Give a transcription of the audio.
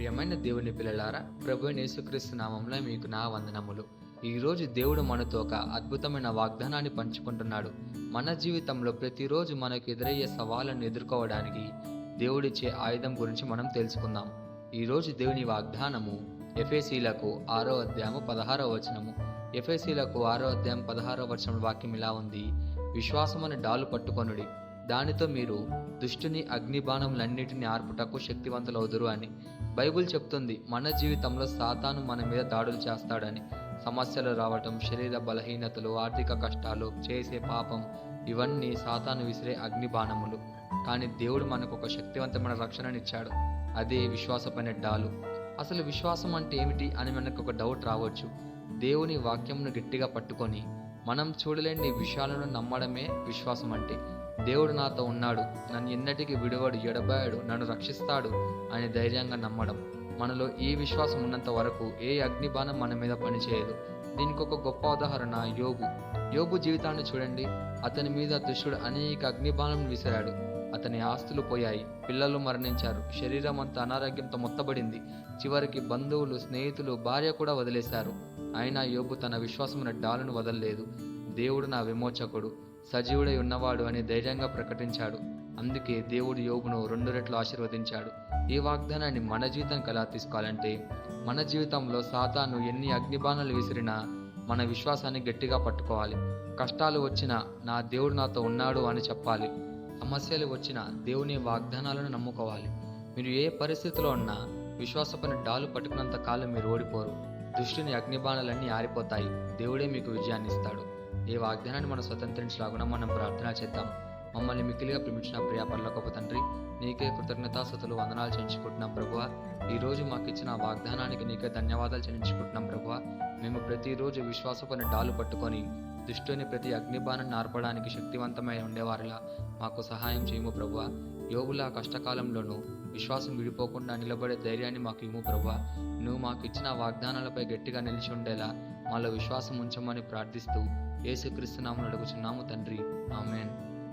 ప్రియమైన దేవుని పిల్లలారా ప్రభు యేసుక్రీస్తు నామంలో మీకు నా వందనములు. ఈరోజు దేవుడు మనతో ఒక అద్భుతమైన వాగ్దానాన్ని పంచుకుంటున్నాడు. మన జీవితంలో ప్రతిరోజు మనకు ఎదురయ్యే సవాళ్ళను ఎదుర్కోవడానికి దేవుడిచ్చే ఆయుధం గురించి మనం తెలుసుకుందాం. ఈరోజు దేవుని వాగ్దానము ఎఫ్ఏసీలకు ఆరో అధ్యాయము పదహారో వచనము. ఎఫ్ఏసీలకు ఆరో అధ్యాయం పదహారో వచనం వాక్యం ఇలా ఉంది. విశ్వాసమని డాలు పట్టుకొనుడి. దానితో మీరు దుష్టుని అగ్నిబాణములన్నిటిని ఆర్పుటకు శక్తివంతులవుదురు అని. బైబిల్ చెప్తుంది మన జీవితంలో సాతాను మన మీద దాడులు చేస్తాడని. సమస్యలు రావటం శరీర బలహీనతలు ఆర్థిక కష్టాలు చేసే పాపం ఇవన్నీ సాతాను విసిరే అగ్నిబాణములు. కానీ దేవుడు మనకు ఒక శక్తివంతమైన రక్షణనిచ్చాడు. అదే విశ్వాసపైన డాలు. అసలు విశ్వాసం అంటే ఏమిటి అని మనకు ఒక డౌట్ రావచ్చు. దేవుని వాక్యంను గట్టిగా పట్టుకొని మనం చూడలేని విషయాలను నమ్మడమే విశ్వాసం అంటే. దేవుడు నాతో ఉన్నాడు. నన్ను ఎన్నటికీ విడువడు ఎడబాయడు నన్ను రక్షిస్తాడు అని ధైర్యంగా నమ్మడం. మనలో ఈ విశ్వాసం ఉన్నంత వరకు ఏ అగ్నిబాణం మన మీద పనిచేయదు. దీనికి ఒక గొప్ప ఉదాహరణ యోగు యోగు జీవితాన్ని చూడండి. అతని మీద దుష్టుడు అనేక అగ్నిబాణం విసిరాడు అతని ఆస్తులు పోయాయి. పిల్లలు మరణించారు. శరీరం అంతా అనారోగ్యంతో మొత్తబడింది. చివరికి బంధువులు స్నేహితులు భార్య కూడా వదిలేశారు. అయినా యోగు తన విశ్వాసమున డాలును వదలలేదు. దేవుడు నా విమోచకుడు. సజీవుడై ఉన్నవాడు అని ధైర్యంగా ప్రకటించాడు. అందుకే దేవుడు యోగును రెండు రెట్లు ఆశీర్వదించాడు. ఈ వాగ్దానాన్ని మన జీవితానికి ఎలా తీసుకోవాలంటే మన జీవితంలో సాతాను ఎన్ని అగ్నిబాణాలు విసిరినా మన విశ్వాసాన్ని గట్టిగా పట్టుకోవాలి. కష్టాలు వచ్చినా నా దేవుడు నాతో ఉన్నాడు అని చెప్పాలి. సమస్యలు వచ్చినా దేవుని వాగ్దానాలను నమ్ముకోవాలి. మీరు ఏ పరిస్థితిలో ఉన్నా విశ్వాసపని డాలు పట్టుకున్నంత కాలం మీరు ఓడిపోరు. దుష్టుని అగ్నిబాణాలన్నీ ఆరిపోతాయి. దేవుడే మీకు విజయాన్ని ఇస్తాడు ఈ వాగ్దానాన్ని మనం స్వతంత్రించలాగున మనం ప్రార్థన చేద్దాం. మమ్మల్ని మిక్కిలిగా ప్రేమించిన ప్రియా పర్లకొప్ప తండ్రి నీకే కృతజ్ఞతాస్థుతులు వందనాలు చెల్లించుకుంటున్నాం ప్రభువ. ఈరోజు రోజు మాకు ఇచ్చిన వాగ్దానానికి నీకే ధన్యవాదాలు చెల్లించుకుంటున్నాం ప్రభువ. మేము ప్రతిరోజు విశ్వాసపని డాలు పట్టుకొని దుష్టుని ప్రతి అగ్నిబాణాన్ని ఆర్పడానికి శక్తివంతమై ఉండేవారిలా. మాకు సహాయం చేయము ప్రభువ. యోగుల కష్టకాలంలోనూ విశ్వాసం విడిపోకుండా నిలబడే ధైర్యాన్ని మాకు ఇమ్ము ప్రభా. నువ్వు మాకు ఇచ్చిన వాగ్దానాలపై గట్టిగా నిలిచి ఉండేలా మాలో విశ్వాసం ఉంచమని ప్రార్థిస్తూ యేసుక్రీస్తు నామను అడుగుచున్నాము తండ్రి. ఆమెన్.